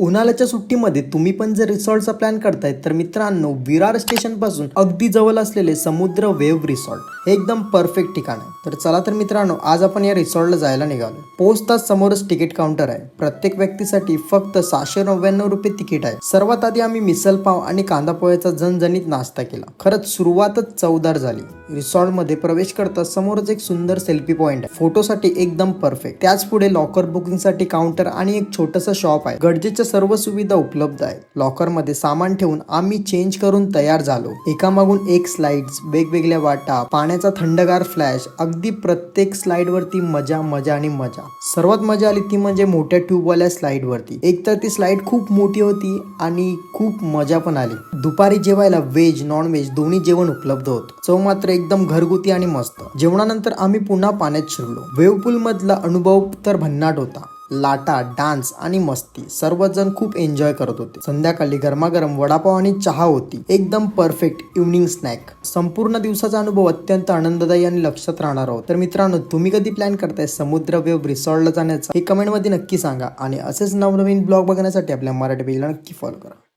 उन्हाळ्याच्या सुट्टीमध्ये तुम्ही पण जर रिसॉर्टचा प्लॅन करताय तर मित्रांनो विरार स्टेशनपासून अगदी जवळ असलेले समुद्र वेव्ह रिसॉर्ट हे एकदम परफेक्ट ठिकाण आहे. तर चला तर मित्रांनो आज आपण या रिसॉर्टला जायला निघालो पोहोचताच समोरच तिकीट काउंटर आहे. प्रत्येक व्यक्तीसाठी फक्त सहाशे नव्याण्णव रुपये तिकीट आहे. सर्वात आधी आम्ही मिसल पाव आणि कांदा पोह्याचा झणझणीत नाश्ता केला. खरंच सुरुवातच चवदार झाली. रिसॉर्टमध्ये प्रवेश करता समोरच एक सुंदर सेल्फी पॉइंट आहे. फोटोसाठी एकदम परफेक्ट. त्याच पुढे लॉकर बुकिंगसाठी काउंटर आणि एक छोटंसं शॉप आहे. गरजेच्या सर्व सुविधा उपलब्ध आहेत. लॉकरमध्ये सामान ठेवून आम्ही चेंज करून तयार झालो. एकामागून एक स्लाइड्स वेगवेगळ्या वाटा पाण्याचा थंडगार फ्लॅश अगदी प्रत्येक स्लाइड वरती मजा मजा आणि मजा. सर्वात मजा आली ती म्हणजे मोठ्या ट्यूबवाल्या स्लाइड वरती एक तर ती स्लाइड खूप मोठी होती आणि खूप मजा पण आली. दुपारी जेवायला व्हेज नॉन व्हेज दोन्ही जेवण उपलब्ध होतं. चव मात्र एकदम घरगुती आणि मस्त. जेवणानंतर आम्ही पुन्हा पाण्यात शिरलो. वेव्ह पूल मधला अनुभव तर भन्नाट होता. लाटा डान्स आणि मस्ती सर्वजण खूप एन्जॉय करत होते. संध्याकाळी गरमागरम वडापाव आणि चहा होती. एकदम परफेक्ट इव्हनिंग स्नॅक. संपूर्ण दिवसाचा अनुभव अत्यंत आनंददायी आणि लक्षात राहणार आहोत. तर मित्रांनो तुम्ही कधी प्लॅन करताय समुद्र वेव रिसॉर्टला जाण्याचा? हे कमेंटमध्ये नक्की सांगा आणि असेच नवनवीन ब्लॉग बघण्यासाठी आपल्या मराठी पेजला नक्की फॉलो करा.